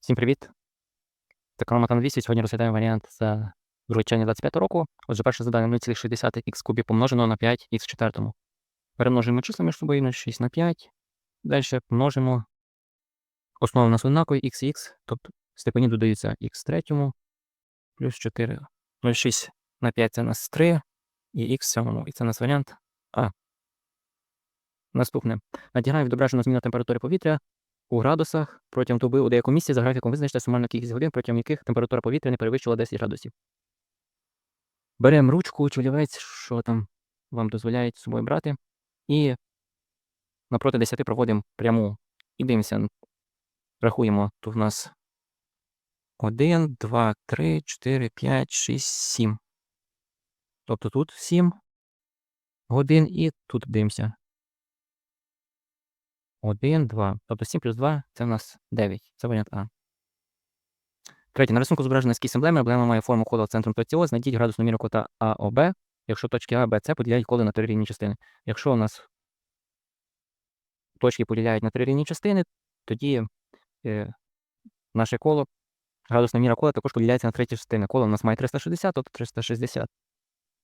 Всім привіт! Канал Матан 200. Сьогодні розглядаємо варіант за 2 червня 25 року. Отже, перше завдання 0,6 х кубі помножено на 5 х в четвертому. Перемножуємо числа між собою на 6 на 5. Далі множимо. Основа у нас однакові х, тобто степені додаються х в третьому плюс 4. 0,6 на 5 це у нас 3 і х в сьомому. І це у нас варіант А. Наступне. Надягає відображено зміна температури повітря у градусах протягом доби у деякому місці за графіком визначте сумарну кількість годин, протягом яких температура повітря не перевищила 10 градусів. Беремо ручку чи олівець, що там вам дозволяють з собою брати, і напроти 10 проводимо пряму. І дивимося. Рахуємо. Тут в нас 1, 2, 3, 4, 5, 6, 7. Тобто тут 7 годин і тут дивимося. 1, 2. Тобто 7 плюс 2 це в нас 9. Це варіант А. Третє. На рисунку зображена ескіз емблеми. Емблема має форму кола центром точці О. Знайдіть градусну міру кота АОБ, якщо точки А, Б, С поділяють коли на три рівні частини. Якщо у нас точки поділяють на три рівні частини, тоді е, наше коло, градусна міра кола також поділяється на треті частини. Коло у нас має 360, тобто 360.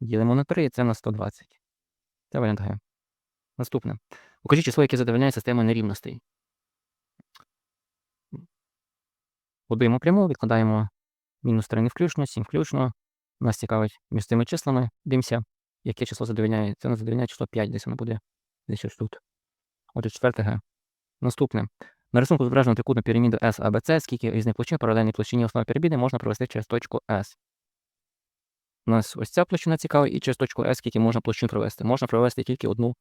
Ділимо на 3, і це на 120. Це варіант Г. Наступне. Укажіть число, яке задовольняє систему нерівностей. Будуємо пряму, відкладаємо мінус 3 не включно, 7 включно. Нас цікавить між цими числами. Дивимося, яке число задовольняє. Це нас задовольняє число 5, десь воно буде десь ось тут. Отже, четверте Г. Наступне. На рисунку зображено трикутну піраміду S ABC, скільки різних площин паралельній площині основи піраміди можна провести через точку S. У нас ось ця площина цікава, і через точку S, скільки можна площин провести. Можна провести тільки одну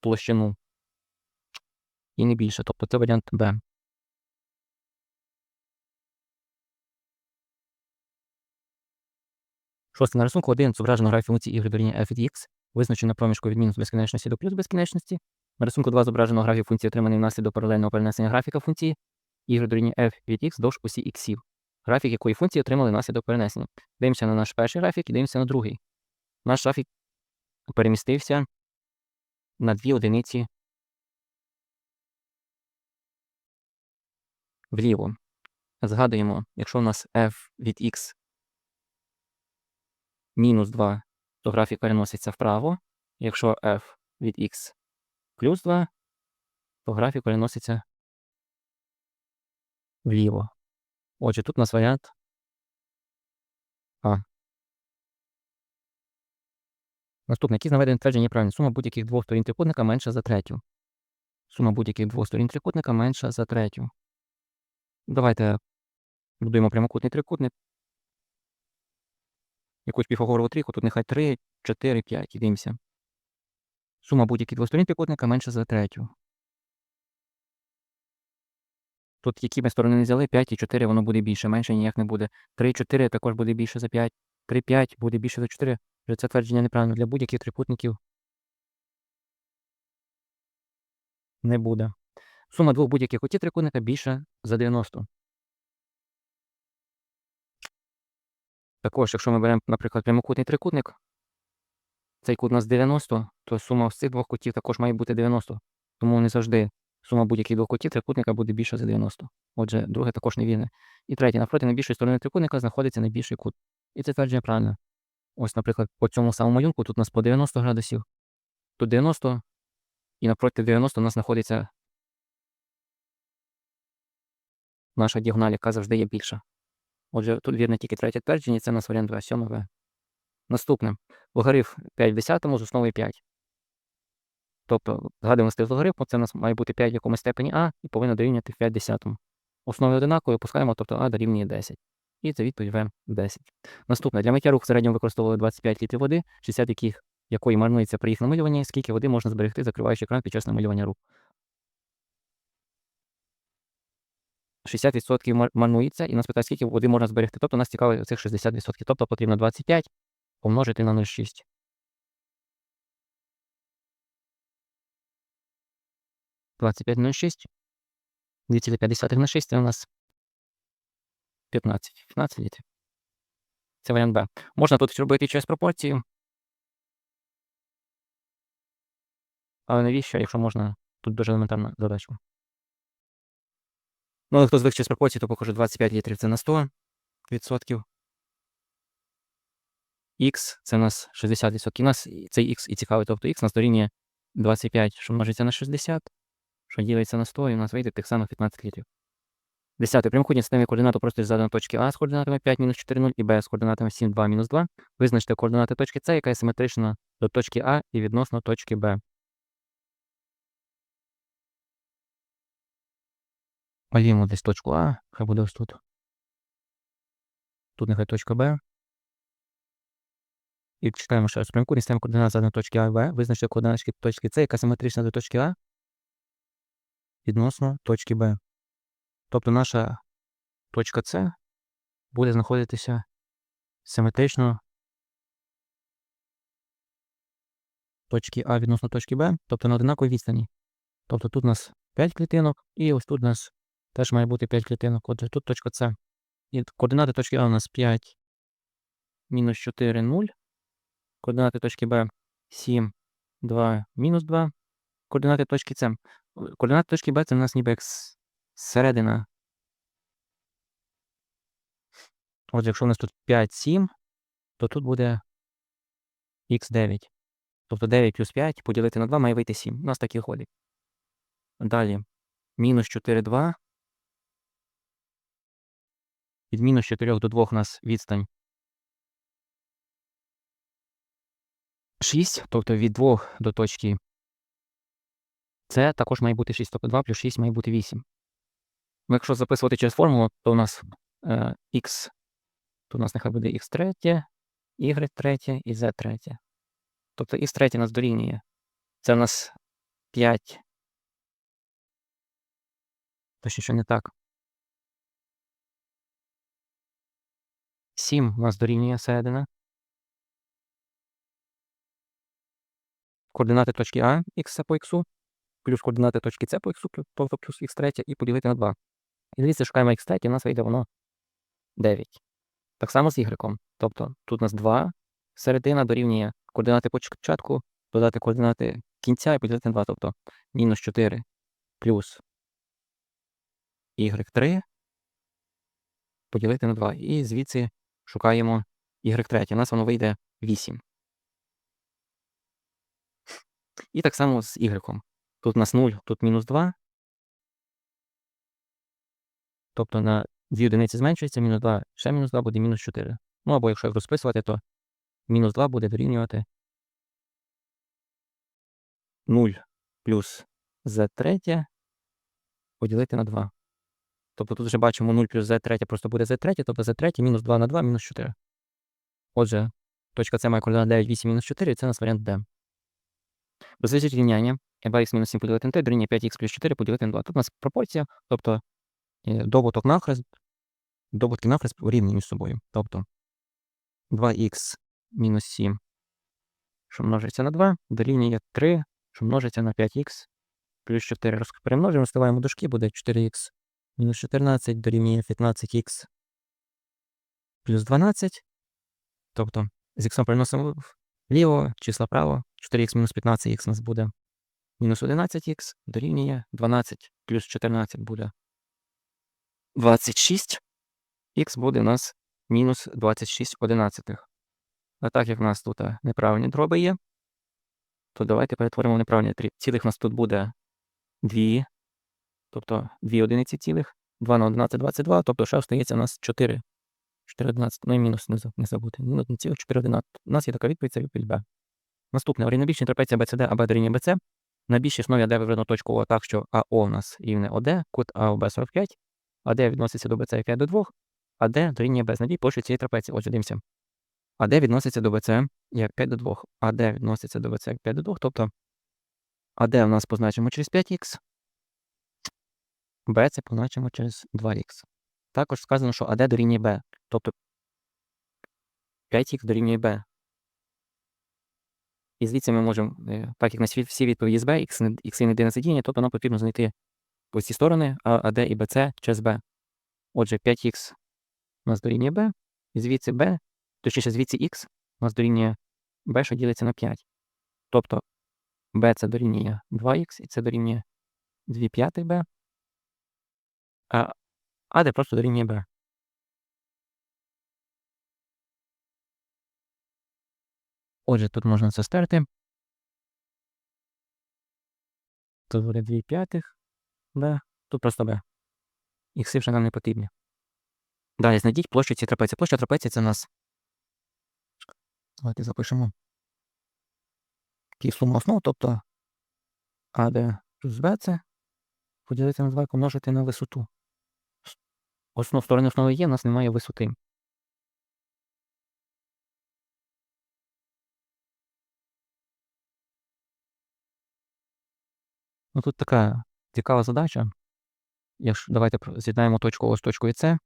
площину. І не більше. Тобто це варіант Б. Шосте на рисунку 1 зображено графік функції y дорівнює f від x, визначено на проміжку від мінус безкінечності до плюс безкінечності. На рисунку 2 зображено графік функції, отриманий внаслідок паралельного перенесення графіка функції y дорівнює f від x довж осі іксів. Графік якої функції отримали внаслідок перенесення. Дивимося на наш перший графік і дивимося на другий. Наш графік перемістився на дві одиниці вліво. Згадуємо, якщо у нас f від x мінус 2, то графік переноситься вправо. Якщо f від x плюс 2, то графік переноситься вліво. Отже, тут у нас варіант А. Наступне, які з наведених тверджень є правильні? Сума будь-яких двох сторін трикутника менша за третю. Сума будь-яких двох сторін трикутника менша за третю. Давайте будуємо прямокутний трикутник. Якусь піфагорову трійку, тут нехай 3, 4, 5. І дивимося. Сума будь-яких двох сторін трикутника менша за третю. Тут, які ми сторони не взяли, 5 і 4, воно буде більше, менше ніяк не буде. 3, 4 також буде більше за 5. 3, 5 буде більше за 4. Вже це твердження неправильно. Для будь-яких трикутників не буде. Сума двох будь-яких кутів трикутника більша за 90. Також, якщо ми беремо, наприклад, прямокутний трикутник, цей кут у нас 90, то сума з цих двох кутів також має бути 90. Тому не завжди сума будь-яких двох кутів трикутника буде більша за 90. Отже, друге також невірне. І третє, навпроти найбільшої сторони трикутника знаходиться найбільший кут. І це твердження правильно. Ось, наприклад, по цьому самому малюнку тут у нас по 90 градусів, тут 90, і напроти 90 у нас знаходиться наша діагональ, яка завжди є більша. Отже, тут вірне тільки третє твердження, це у нас варіант 2, 7 В. Наступне. Логарифм 5 в 10 з основою 5. Тобто, згадуємо стиль логарифму, це у нас має бути 5 в якомусь степені А і повинно дорівнювати 5 в 10. Основи одинакові, опускаємо, тобто А дорівнює 10. І це відповідь В 10. Наступне. Для миття рук в середньому використовували 25 літрів води, 60 яких, якої марнується при їх намилюванні, скільки води можна зберегти, закриваючи кран під час намилювання рук. 60% марнується, і нас питають, скільки води можна зберегти. Тобто нас цікавить цих 60%. Тобто потрібно 25 помножити на 0,6. Двадцять п'ять на 6. 2,5 на 6 це у нас 15. 15 літрів. Це варіант Б. Можна тут робити через пропорцію. Але навіщо, якщо можна тут дуже елементарна задача. Ну, але хто звик через пропорції, то покажу 25 літрів це на 100 відсотків. Х це у нас 60 відсотків. У нас цей х і цікавий, тобто х нас дорівнює 25, що множиться на 60, що ділиться на 100, і у нас вийде тих самих 15 літрів. Десяте. Прямокутні системи координату просто задано точки А з координатами 5 мінус 4, 0 і Б з координатами 7, 2, мінус 2. Визначте координати точки С, яка є симетрична до точки А і відносно точки Б. Малюємо десь точку А, хай буде ось тут. Тут нехай точка Б. І читаємо ще раз. Прямокутні системи координат задано точки А і Б. Визначте координати точки С, яка симетрична до точки А відносно точки Б. Тобто наша точка С буде знаходитися симетрично точки А відносно точки Б, тобто на одинаковій відстані. Тобто тут у нас 5 клітинок, і ось тут у нас теж має бути 5 клітинок. Отже, тут точка С. І координати точки А у нас 5, мінус 4, 0. Координати точки Б 7, 2, мінус 2. Координати точки С. Координати точки Б це у нас ніби як середина. Отже, якщо у нас тут 5, 7, то тут буде х9. Тобто 9 плюс 5 поділити на 2 має вийти 7. У нас так і. Далі. Мінус 4, 2. Від мінус 4 до 2 у нас відстань 6, тобто від 2 до точки С також має бути 6, тобто 2 плюс 6 має бути 8. Ну, якщо записувати через формулу, то у нас е, х, то у нас нехай буде х третє, y третє і z третє. Тобто х третє нас дорівнює. Це у нас 5. Точніше, не так. 7 у нас дорівнює середина. Координати точки А, х по х, плюс координати точки С по х, тобто плюс х третє, і поділити на 2. І дивіться, шукаємо х третє, у нас вийде воно 9. Так само з y. Тобто тут у нас 2, середина дорівнює координати початку, додати координати кінця і поділити на 2, тобто мінус 4 плюс y3 поділити на 2. І звідси шукаємо y3. У нас воно вийде 8. І так само з y. Тут у нас 0, тут мінус 2. Тобто на 2 одиниці зменшується, мінус 2, ще мінус 2 буде мінус 4. Ну або якщо розписувати, то мінус 2 буде дорівнювати 0 плюс z третє поділити на 2. Тобто тут вже бачимо 0 плюс z третє просто буде z третє, тобто z третє мінус 2 на 2 мінус 4. Отже, точка С має координат 9, 8, мінус 4, і це у нас варіант D. Розв'яжіть рівняння 2х мінус 7 поділити на 3 дорівнює 5х плюс 4 поділити на 2. Тут у нас пропорція, тобто добуток нахрест, добутки нахрест рівні між собою. Тобто 2х мінус 7, що множиться на 2, дорівнює 3, що множиться на 5х плюс 4. Роз- Перемножимо, вставаємо дужки, буде 4х мінус 14 дорівнює 15х плюс 12. Тобто з х переносимо вліво, числа право, 4х мінус 15х у нас буде мінус 11х дорівнює 12 плюс 14 буде 26. Х буде у нас мінус 26 одинадцятих. А так як в нас тут е, неправильні дроби є, то давайте перетворимо неправильні дріб. Цілих у нас тут буде 2, тобто 2 одиниці цілих, 2 на 11 – 22, тобто ще остається у нас 4. 4 11, ну і мінус не, забути. Мінус 1,4 11. У нас є така відповідь, це відповідь Б. Наступне. Орієнобічні трапеція BCD, АБ дорівнює BC. На більшій основі АД виведено точку О так, що АО у нас рівне ОД, кут АОБ 45, АД відноситься до BC як до 2, АД дорівнює Б. Знайдіть площу цієї трапеції. Отже, дивимося. АД відноситься до BC як 5 до 2, АД відноситься до BC як 5 до 2, тобто АД у нас позначимо через 5х, Б це позначимо через 2х. Також сказано, що АД дорівнює Б, тобто 5х дорівнює Б. І звідси ми можемо, е, так як на всі відповіді з Б, х не- на сидіння, тобто нам потрібно знайти ось ці сторони АД і БЦ через Б. Отже, 5х у нас дорівнює Б, і звідси Б, точніше звідси х у нас дорівнює Б, що ділиться на 5. Тобто Б це дорівнює 2х, і це дорівнює 2 п'ятих Б. А а де просто дорівнює b. Отже, тут можна це стерти. Тут буде 2 п'ятих b, тут просто b. Ікси вже нам не потрібні. Далі знайдіть площу цієї трапеції. Площа трапеції це нас. Давайте запишемо. Кислу основу, тобто АД плюс БЦ поділити на 2 і помножити на висоту. Основ сторони основи є, у нас немає висоти. Ну тут така цікава задача. Якщо давайте з'єднаємо точку О з точкою С.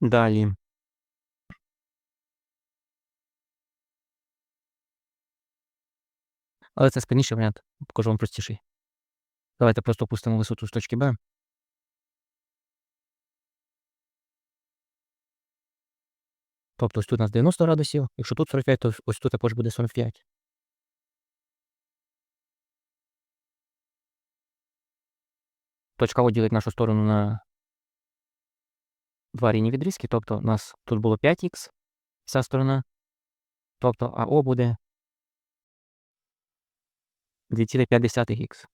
Далі. Але це складніший варіант, покажу вам простіший. Давайте просто опустимо висоту з точки Б. Тобто ось тут у нас 90 градусів, якщо тут 45, то ось тут також буде 45. Точка О ділить нашу сторону на два рівні відрізки, тобто у нас тут було 5х, вся сторона, тобто АО буде 2,5х.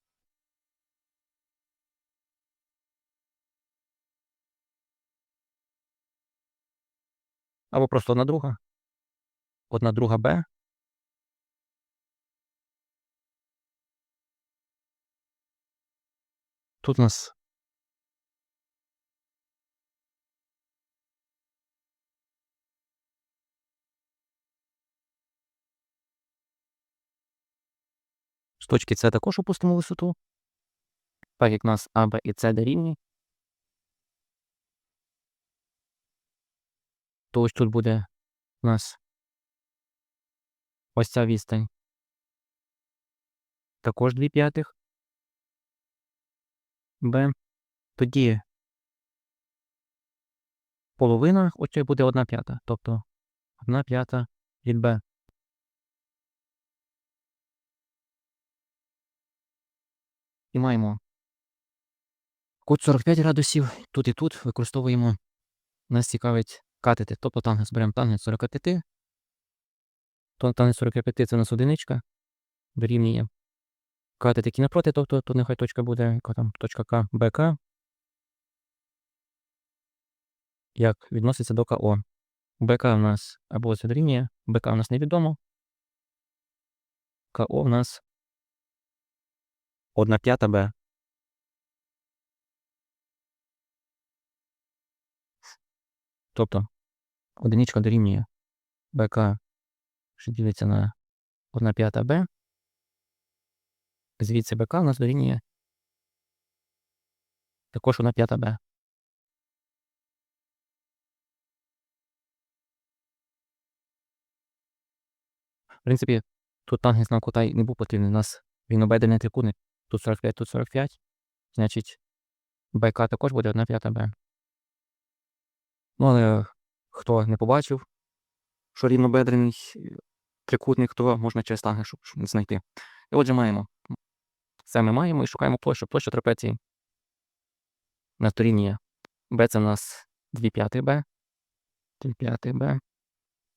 Або просто одна друга. Одна друга Б. Тут у нас з точки С також опустимо висоту. Так як у нас А, Б і С дорівні. То ось тут буде у нас ось ця відстань. Також 2 п'ятих. Б. Тоді половина оцього буде 1 п'ята. Тобто 1 п'ята від Б. І маємо кут 45 градусів. Тут і тут використовуємо. Нас цікавить катети. Тобто тангенс беремо тангенс 45. То тангенс 45 це у нас одиничка. Дорівнює. Катет, які напроти, тобто тут нехай точка буде, яка там точка К, БК. Як відноситься до КО. БК у нас або це дорівнює, БК у нас невідомо. КО у нас 1 п'ята Б. Тобто одиничка дорівнює БК, що ділиться на 1 п'ята Б. Звідси БК у нас дорівнює також 1 п'ята Б. В принципі, тут тангенс нам кута не був потрібний. У нас він рівнобедрений трикутник. Тут 45, тут 45. Значить, БК також буде 1 п'ята Б. Ну, але хто не побачив, що рівнобедрений трикутник, то можна через щоб знайти. І отже, маємо. Це ми маємо і шукаємо площу. Площа трапеції. На дорівнює. Б це у нас 2 п'ятих Б. 2 п'ятих Б.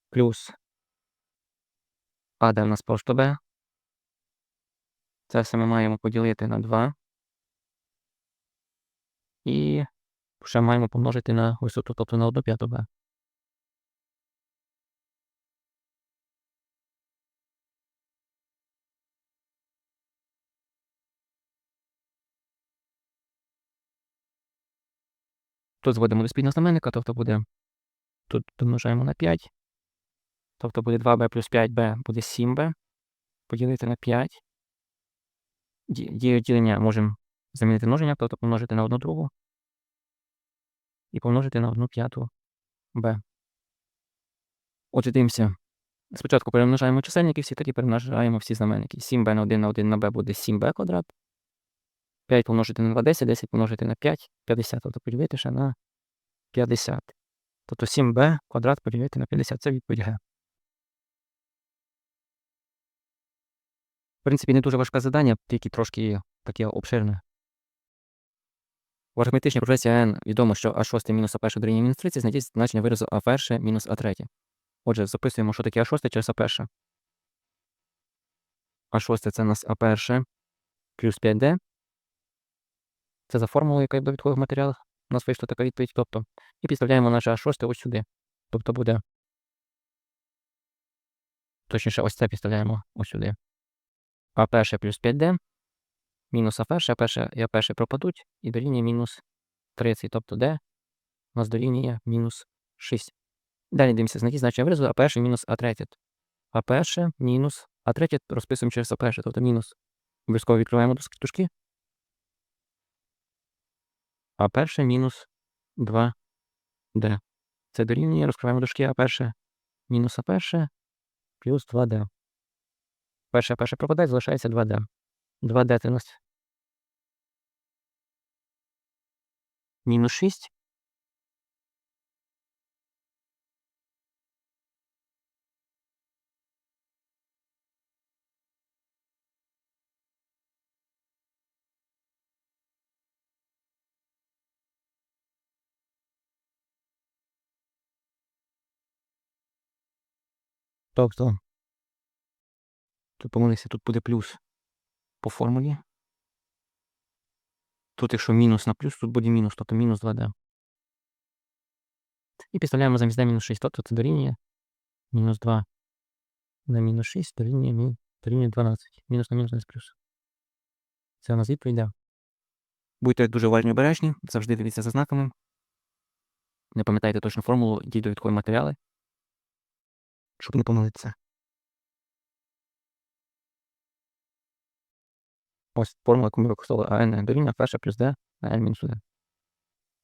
Плюс А, де в нас просто Б. Це все ми маємо поділити на 2. І ще маємо помножити на висоту, тобто на 1 п'яту Б. Тут зводимо до спільного знаменника, тобто буде. Тут домножаємо на 5. Тобто буде 2b плюс 5b буде 7b. Поділити на 5. Ді- Дію ділення можемо замінити множення, тобто помножити на 1 другу. І помножити на 1 п'яту b. Отже, дивимося. Спочатку перемножаємо чисельники всі, тоді перемножаємо всі знаменники. 7b на 1 на 1 на b буде 7b квадрат. 5 помножити на 2 10, 10 помножити на 5 50. Тобто поділити ще на 50. Тобто 7b квадрат поділити на 50 це відповідь Г. В принципі, не дуже важке завдання, тільки трошки таке обширне. В арифметичній прогресії n відомо, що а6 мінус а1 дорівнює мінус 30, знайдіть значення виразу а1 мінус а3. Отже, записуємо, що таке а6 через а1. А6 це у нас А1 плюс 5D. Це за формулою, яка є в довідкових матеріалах. У нас вийшла така відповідь. Тобто, і підставляємо наше А6 ось сюди. Тобто буде. Точніше, ось це підставляємо ось сюди. А1 плюс 5D. Мінус А1, А1 і А1 пропадуть, і дорівнює мінус 30. Тобто D у нас дорівнює мінус 6. Далі дивимося, знайти значення виразу А1 мінус А3. А1 мінус А3 розписуємо через А1, тобто мінус. Обов'язково відкриваємо дужки- дужки. А1 мінус 2D. Це дорівнює, розкриваємо дужки А1 мінус А1 плюс 2D. Перше А1 пропадає, залишається 2D. 2D це у нас мінус 6. Тобто, тут помилився, тут буде плюс по формулі. Тут, якщо мінус на плюс, тут буде мінус, тобто мінус 2D. І підставляємо замість d мінус 6, тобто це дорівнює мінус 2 на мінус 6 дорівнює, дорівнює 12. Мінус на мінус на плюс. Це у нас відповідь. Будьте дуже уважні обережні, завжди дивіться за знаками. Не пам'ятайте точну формулу, йдіть довідкові матеріали, щоб не помилитися. Ось формула, яку ми використовували АН дорівнює перша плюс d на n мінус 1.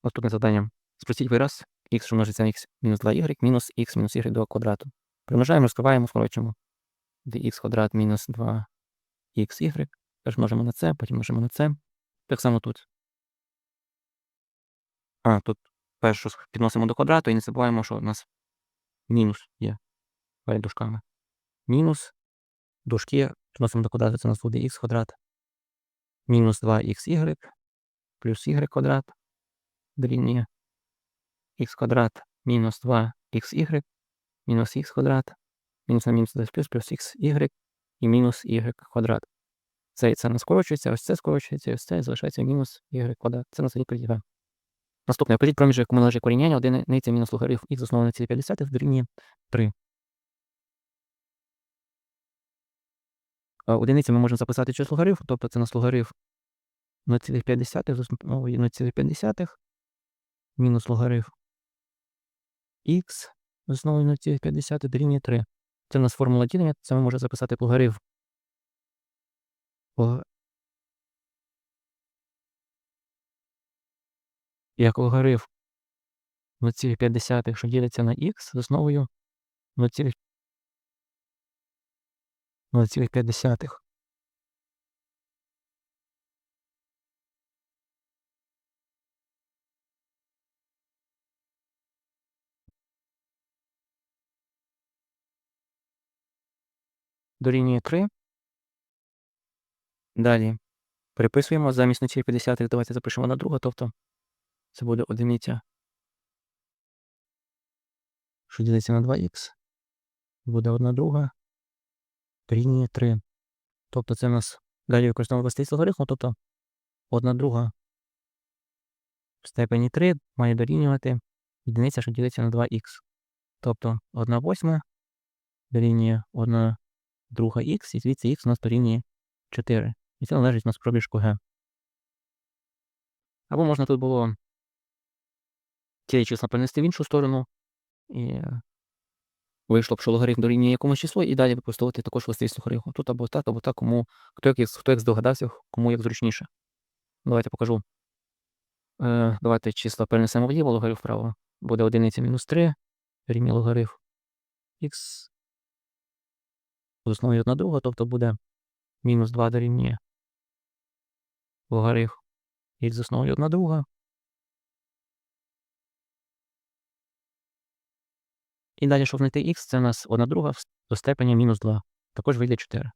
Наступне завдання. Спростіть вираз x, що множиться на x мінус 2y мінус x мінус y до квадрату. Примножаємо, розкриваємо, скорочуємо. dx квадрат мінус 2xy. Теж множимо на це, потім множимо на це. Так само тут. А, тут першу підносимо до квадрату і не забуваємо, що у нас мінус є перед дужками. Мінус дужки підносимо до квадрату, це у нас буде х квадрат. Мінус 2xy плюс y квадрат дорівнює х квадрат мінус 2xy мінус х квадрат мінус на мінус плюс плюс xy і мінус y квадрат. Це і це не скорочується, ось це скорочується, ось це залишається мінус y квадрат. Це на відповідь Г. Наступне. Опишіть проміжок, якому належить коріняння одиниці мінус логарифм х основного на цілі 50 дорівнює 3. Одиниці ми можемо записати через логарифм, тобто це у нас логарифм 0,5 0,5 мінус логарифм х основою 0,5 дорівнює 3. Це у нас формула ділення, це ми можемо записати як логарифм. Лога- Як логарифм 0,5, що ділиться на х з основою 0,5. 0,5. Дорівнює 3. Далі. Переписуємо замість 0,5. Давайте запишемо на друге, тобто це буде одиниця. Що ділиться на 2х. Буде 1 друга. Дорівнює 3. Тобто це у нас далі використовуємо властивість логарифму, тобто 1 друга в степені 3 має дорівнювати одиниця, що ділиться на 2х. Тобто 1 восьма дорівнює 1 друга х, і звідси х у нас дорівнює 4. І це належить у нас пробіжку Г. Або можна тут було ці числа перенести в іншу сторону, і вийшло б, що логарифм дорівнює якомусь числу, і далі використовувати також властивість логарифму. Тут або так, або так, кому хто як, хто як здогадався, кому як зручніше. Давайте покажу. Е, давайте числа перенесемо вліво, логарифм вправо. Буде одиниця мінус 3, рівня логарифм х основою 1 друга, тобто буде мінус 2 дорівнює логарифм х з основою 1 друга. І далі, щоб знайти х, це у нас 1 друга до степені мінус 2. Також вийде 4.